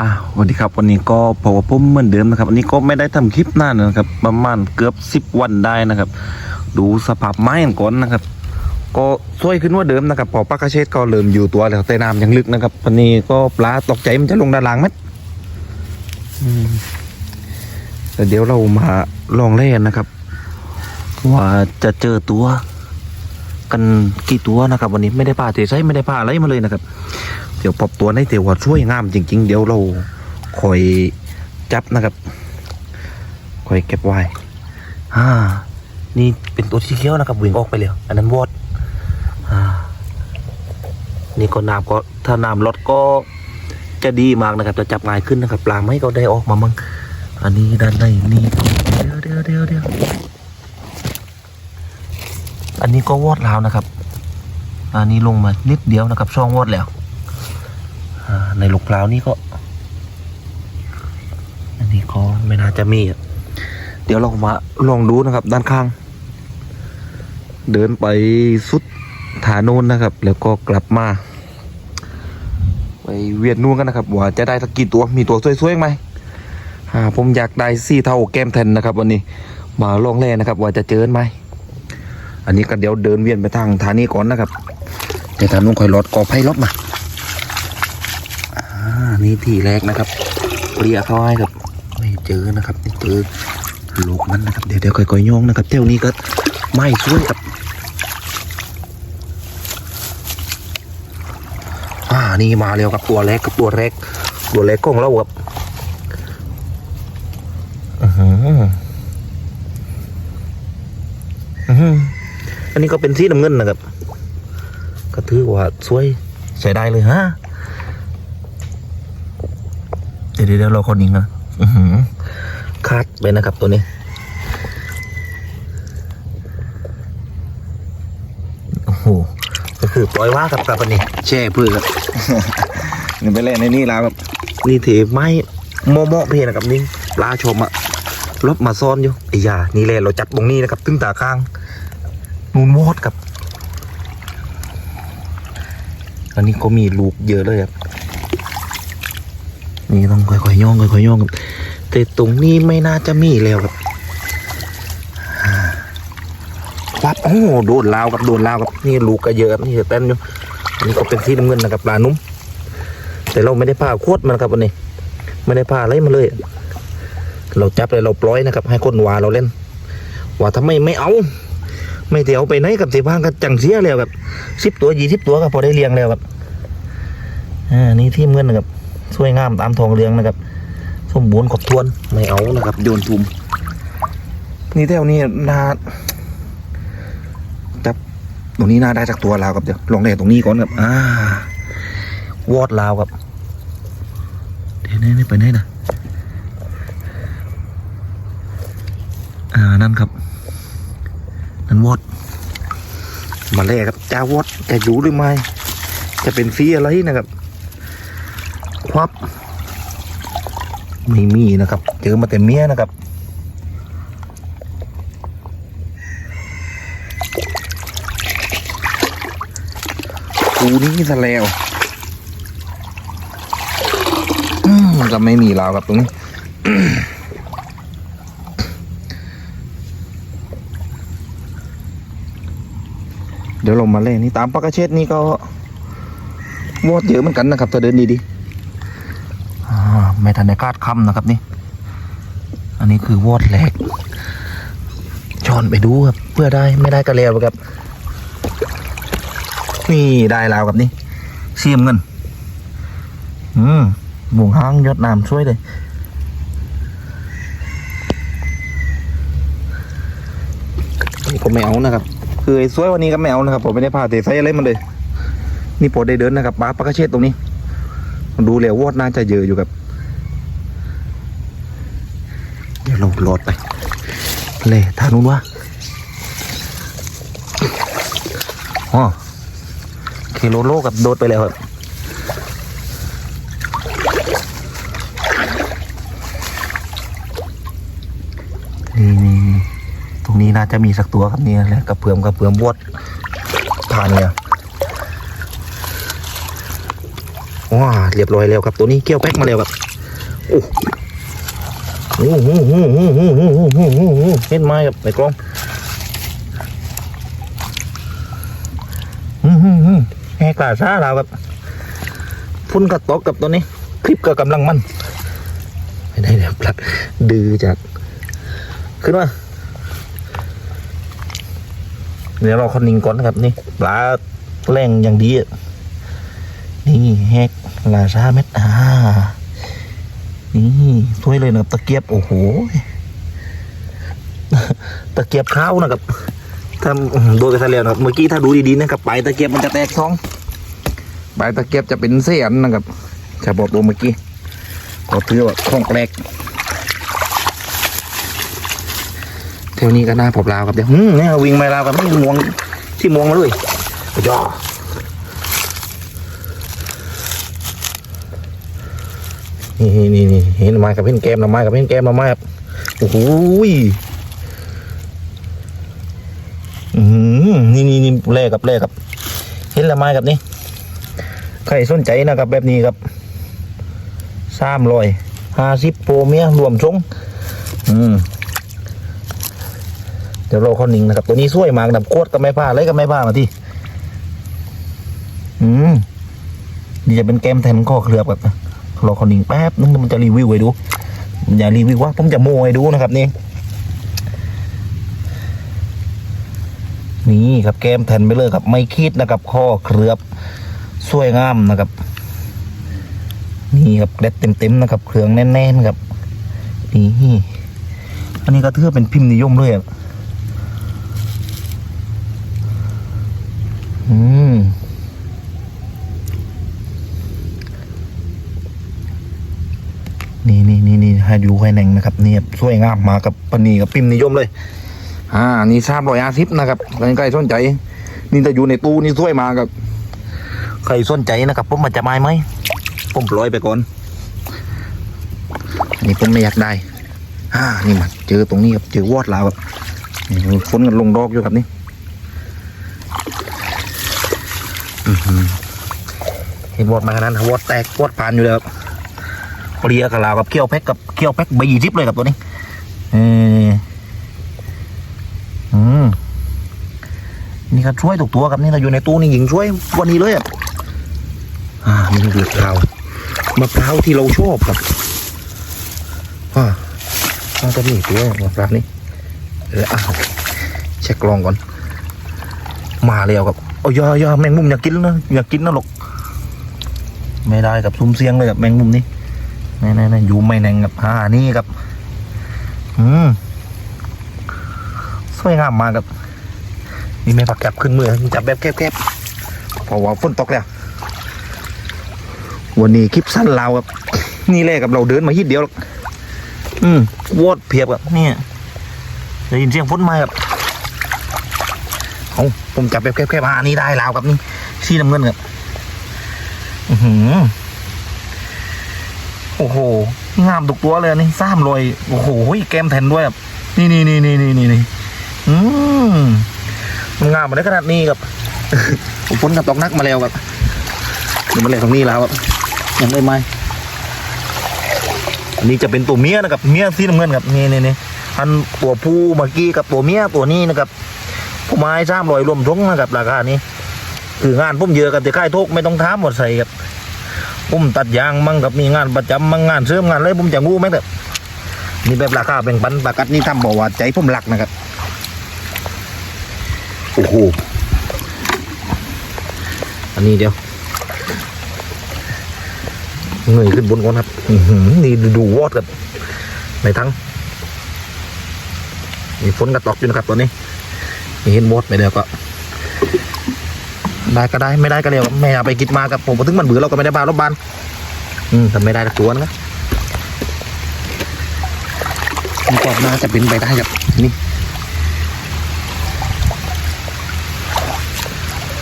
อะสวัสดีครับวันนี้ก็พบกับผมเหมือนเดิมนะครับวันนี้ก็ไม่ได้ทำคลิปนานนะครับ ประมาณเกือบสิบวันได้นะครับ ดูสภาพไม้ก่อนนะครับ ก็สวยขึ้นว่าเดิมนะครับพอปลากระเชษก็เริ่มอยู่ตัวแล้วแต่น้ำยังลึกนะครับวันนี้ก็ปลาตกใจมันจะลงด้านล่างไหมแต่เดี๋ยวเรามาลองเล่นนะครับ ว่าจะเจอตัวกันกี่ตัวนะครับ วันนี้ไม่ได้พาเตะไซไม่ได้พาอะไรมาเลยนะครับ เดี๋ยวปรับตัวในเตียวว่าช่วยงามจริง ๆ เดี๋ยวเราคอยจับนะครับคอยเก็บไว้อ่า นี่เป็นตัวที่เขียวนะครับวิ่งออกไปแล้วอันนั้นวอดอ่า นี่ก็น้ำก็ถ้าน้ำลดก็จะดีมากนะครับ จะจับง่ายขึ้นนะครับปลาไม่ก็ได้ออกมามั่งอันนี้ด้านในนี่เดี๋ยวเดี๋ยวเดี๋ยวเดี๋ยวอันนี้ก็วอดแล้วนะครับ อันนี้ลงมานิดเดียวนะครับช่องวอดแล้ว ในลูกพร้าวนี่ก็ อันนี้ก็ไม่น่าจะมี เดี๋ยวเรามาลองดูนะครับ ด้านข้าง เดินไปสุดฐานโน้นนะครับ แล้วก็กลับมา ไปเวียนนู่นกันนะครับ ว่าจะได้สักกี่ตัวมีตัวสวยๆไหมผมอยากได้สี่เท่าแก้มแทนนะครับ วันนี้มาลองแล่นะครับ ว่าจะเจอไหมอันนี้ก็เดี๋ยวเดินเวียนไปทางฐานนี้ก่อนนะครับเดี๋ยวทางนู้นคอยรถกอไผ่รถมา นี่ทีแรกนะครับเรียเขาให้ครับไม่เจอนะครับไม่เจอลูกมันนะครับเดี๋ยวเดี๋ยวค่อยๆโยงนะครับเที่ยวนี้ก็ไม่ช่วยครับอ่านี่มาเร็วครับตัวแรกกับตัวแรกตัวแรกของเราครับอือหืออือหืออันนี้ก็เป็นสีน้ำเงินนะครับ ก็ถือว่าสวยใช้ได้เลยฮะ เดี๋ยวเดี๋ยวเราคนยิงนะอื้อหือคาดไปนะครับตัวนี้โอ้โหก็คือปล่อยว่ากับกับอันนี้แช่พืชครับนี่ไปเล่นในนี่แล้วครับนี่ถือไม้โมโมเพนะครับนี่ปลาชมอะรถมาซ่อนอยู่ไอ้ยานี่แหละเราจัดตรงนี้นะครับตึ้งตาข้างนูนวอดครับอันนี้ก็มีลูกเยอะเลยครับ นี่ต้องค่อยๆย่องค่อยๆย่องครับแต่ตรงนี้ไม่น่าจะมีแล้วครับวับโอ้โหโดนลาวกับโดนลาวกับนี่ลูกก็เยอะครับนี่เต้นอยู่อันนี้ก็เป็นสีน้ำเงินนะครับปลานุ่มแต่เราไม่ได้ผ่าโคตรมันครับวันนี้ ไม่ได้ผ่าอะไรมาเลย เราจับเลยเราปล่อยนะครับ ให้คนวาเราเล่นว่าทำไมไม่เอา ไม่เดี๋ยวไปไหนกับเสียบ้างก็จังเสียแล้วครับสิบตัวยี่สิบตัวก็พอได้เลี้ยงแล้วครับอ่านี่ทีมเงินนะครับ สวยงามตามทองเรืองนะครับสมบูรณ์ครบถ้วนไม่เอานะครับ โยนทุมนี่แถวนี้นาจับตรงนี้น่าได้จากตัวลาวครับเดี๋ยวลองแหล่ตรงนี้ก่อนครับอ่าวอดลาวครับเดี๋ยวนี่ไปไหนนะอ่านั่นครับนั่นวอดมาแล่ครับจ้าวอดจะอยู่หรือไม่จะเป็นฟีอะไรนะครับ ครับ ไม่มีนะครับ เจอมาแต่เมียนะครับกูนี่ซะแล้วอืมก็ไม่มีราวกับตรงนี้เดี๋ยวลงมาเล่นนี่ตามปากกระเช็ดนี่ก็วอดเยอะเหมือนกันนะครับถ้าเดินดีๆอ่า ไม่ทันได้คาดคำนะครับนี่ อันนี้คือวอดแหลกช้อนไปดูครับ เพื่อได้ไม่ได้ก็แล้วครับ นี่ได้แล้วครับนี่เสียมเงิน อืมหมูห้างยอดน้ำช่วยเลยนี่ผมไม่เอานะครับ คือไอ้สวยวันนี้ก็ไม่เอานะครับ ผมไม่ได้พาเตะไซอะไรมันเลย นี่ปวดได้เดินนะครับปลาปลากระเชษตรงนี้ ดูแล้ววอดน่าจะเยอะอยู่ครับ เดี๋ยวเราโหลดไปเลยทางนู้นวะอ๋อเคโลโลกับโดดไปแล้วครับนี่ตรงนี้น่าจะมีสักตัวครับเนี่ยแหละกระเพื่อมกระเพื่อมวดผ่านเนี่ยว้าเรียบร้อยแล้วครับตัวนี้เกี่ยวแป๊กมาแล้วครับโอ้ โอ้โหโอ้โหโอ้โหโอ้โหโอ้โหเห็นไหมครับในกล้องอืมอืมอืมแหกลาซาเราครับพุ่นกระตกกับตัวนี้ คลิปก็กำลังมันไม่ได้เดี๋ยวปลัดดื้อจัดขึ้นมาเดี๋ยวเราคนนิงก่อนนะครับนี่ปลาแรงอย่างดีอะนี่แหกลาซาเม็ดอ่า นี่ถ้วยเลยนะครับตะเกียบโอ้โหตะเกียบข้าวนะครับทำอื้อหือโดยกระทะแล้วนะครับเมื่อกี้ถ้าดูดีๆนะครับปลายตะเกียบมันจะแตกท้องปลายตะเกียบจะเป็นเสียนนะครับฉบับตัวเมื่อกี้ก็ถือว่าของแปลกเท่านี้ก็น่าพบลาวครับเดี๋ยวอืมเนี่ยวิ่งไม่ลาวกับไม่มวงที่มวงมาเลยย่อ นี่นี่นี่เห็นไม้กับเห็นแกมละไม้กับเห็นแกมละไม้ครับโอ้โหยอืมนี่นี่นี่แลกับแลกับ เห็นละไม้กับนี่ใครสนใจนะครับแบบนี้ครับสามร้อยห้าสิบโปรเมียรวมทรงอืมเดี๋ยวรอข้อนึ่งนะครับ ตัวนี้สวยมากดับโคตรก็ไม่พลาดเลยก็ไม่พลาดมาที่อืมนี่จะเป็นแกมแทนข้อเคลือบแบบ รอคนหนึ่งแป๊บนึงมันจะรีวิวไว้ดูอย่ารีวิวว่าผมจะโมให้ดูนะครับนี่นี่ครับแก้มแทนไปเลยครับ ไม่คิดนะครับข้อเคลือบสวยงามนะครับ นี่ครับเด็ดเต็มๆนะครับ เครื่องแน่นๆครับนี่อันนี้ก็ถือเป็นพิมพ์นิยมเลยอะอืม นี่นี่นี่นี่ให้ดูให้แน่งนะครับนี่ครับสวยงามมากับปนีกับปิมนิยมเลย อ่า นี่สามร้อยอาสิบนะครับใครสนใจ นี่จะอยู่ในตู้นี่สวยมากับใครสนใจนะครับผมมาจะม่ไหมผมปล่อยไปก่อนนี่ผมไม่อยากได้อ่านี่มันเจอตรงนี้ครับเจอวอดลาวครับฝนกันลงดอกอยู่ครับนี่เห็นวอดมาขนาดนั้นวอดแตกวอดผ่านอยู่เลยครับ เปรียกับลาวกับเคี่ยวแพ็กกับเคี่ยวแพ็กใบยี่สิบเลยกับตัวนี้เอออืมนี่ครับช่วยถูกตัวครับนี่เราอยู่ในตู้นี่หญิงช่วยวันนี้เลยอะอ่านี่คือมะพร้าวมะพร้าวที่เราชอบครับอ่าต้องจะมีตัวมะพร้าวนี่เอออ้าวเช็คกลองก่อน มาแล้วครับโอ้ยอยาอยาแมงมุมอยากกินนะอยากกินนะหรอกไม่ได้กับซุ่มเสียงเลยกับแมงมุมนี้ นี่นี่นี่อยู่ไม่แน่งกับอ่านี่ครับ อืมสวยงามมากครับ นี่ไม่ผักแก็บขึ้นมือจับแบบแคบๆเพราะว่าฝนตกแล้ว วันนี้คลิปสั้นเราครับ นี่แรกกับเราเดินมาฮิดเดียว อืมวอดเพียบครับนี่ได้ยินเสียงฝนมาครับเอาผมจับแบบแคบๆอ่านี่ได้แล้วครับนี่สีน้ำเงินครับ อือหือ โอ้โห งามทุกตัวเลยนี่ซ้ำรอยโอ้โหแกมแทนด้วยครับนี่นี่นี่นี่นี่นี่นี่อืมมันงามมาได้ขนาดนี้ครับผมพ้นกับตอกนักมาแล้วครับเดี๋ยวมาเลยตรงนี้แล้วครับยังไม่ไหมอันนี้จะเป็นตัวเมียนะครับเมียสีน้ำเงินครับนี่นี่นี่อันตัวผู้เมื่อกี้กับตัวเมียตัวนี้นะครับผู้ไม้ซ้ำรอยรวมทงนะครับราคานี้คืองานผมเยอะกับที่ค่ายทุกไม่ต้องท้ามหมดใส่ครับ ผมตัดยางมั่งกับมีงานประจำมั่งงานเสริมงานอะไรผมจะงูไหมแบบนี่แบบราคาแบ่งปันประกัดนี่ทำบอกว่าใจผมหลักนะครับโอ้โหอันนี้เดียวเงยขึ้นบนก่อนครับอื้อหือนี่ดูวอดกันในทั้งมีฝนกระตอกอยู่นะครับตอนนี้นี่เห็นวอดไปแล้วก็ ได้ก็ได้ไม่ได้ก็เร็วไม่ไปกินมากับผมถึงมันเบื่อเราก็ไม่ได้บ้านรบบานอืมทำไม่ได้ตัวนะผมกรอบน่าจะเป็นไปได้ครับนี่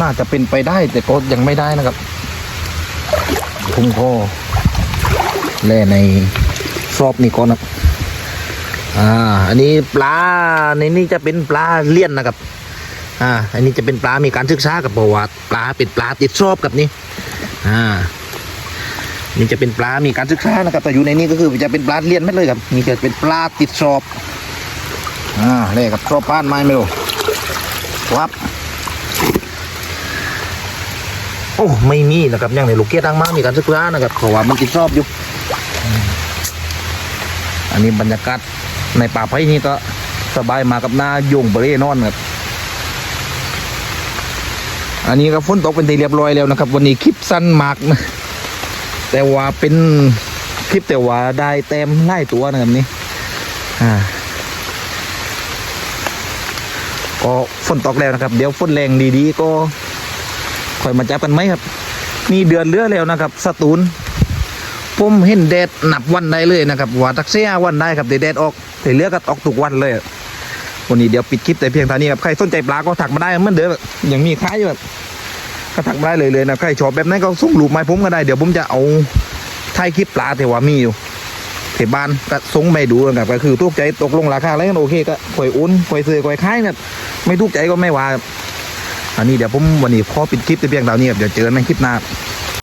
น่าจะเป็นไปได้แต่ก็ยังไม่ได้นะครับผมก็แล่ในซอบนี่ก่อนนะอ่า อันนี้ปลาในนี้จะเป็นปลาเลี่ยนนะครับ อ่า อันนี้จะเป็นปลา มีการศึกษากับประวัติปลาเป็นปลาติดชอบกับนี่อ่า นี่จะเป็นปลา มีการศึกษานะครับ แต่อยู่ในนี้ก็คือจะเป็นปลาเลี้ยนไม่เลยครับ นี่จะเป็นปลาติดสอบ อ่าเล่กับสอบป้านไม้ไม่รู้วับ โอ้ไม่มีนะครับย่างในลูกเกียร์ทางมามีการศึกษานะครับเพราะว่ามันติดสอบอยู่ อันนี้บรรยากาศในป่าไผ่นี่ก็สบายมากับหน้าโยงเบรนอนครับ อันนี้ก็ฝนตกเป็นที่เรียบร้อยแล้วนะครับ วันนี้คลิปสั้นมากนะแต่ว่าเป็นคลิปแต่ว่าได้เต็มไล่ตัวนะครับนี่อ่าก็ฝนตกแล้วนะครับ เดี๋ยวฝนแรงดีๆ ก็ค่อยมาจับกันไหมครับ นี่เดือนเลือแล้วนะครับสตูลผมเห็นแดดหนับวันได้เลยนะครับว่าตักเสียวันได้ครับเดี๋ยวแดดออกเดี๋ยวเลือกก็ออกทุกวันเลย วันนี้เดี๋ยวปิดคลิปแต่เพียงเท่านี้ครับใครสนใจปลาก็ถักมาได้เหมือนเดิมอะยังมีขายอยู่แบบก็ถักมาได้เลยเลยนะใครชอบแบบนั้นก็ส่งรูปมาผมก็ได้เดี๋ยวผมจะเอาถ่ายคลิปปลาแต่ว่ามีอยู่เทบ้านก็ส่งไปดูนะครับก็คือทุกใจตกลงราคาอะไรกันโอเคก็ค่อยอุ่นค่อยซื้อค่อยขายนะไม่ทุกใจก็ไม่ว่าอันนี้เดี๋ยวผมวันนี้ขอปิดคลิปแต่เพียงเท่านี้ครับเดี๋ยวเจอกันในคลิปหน้า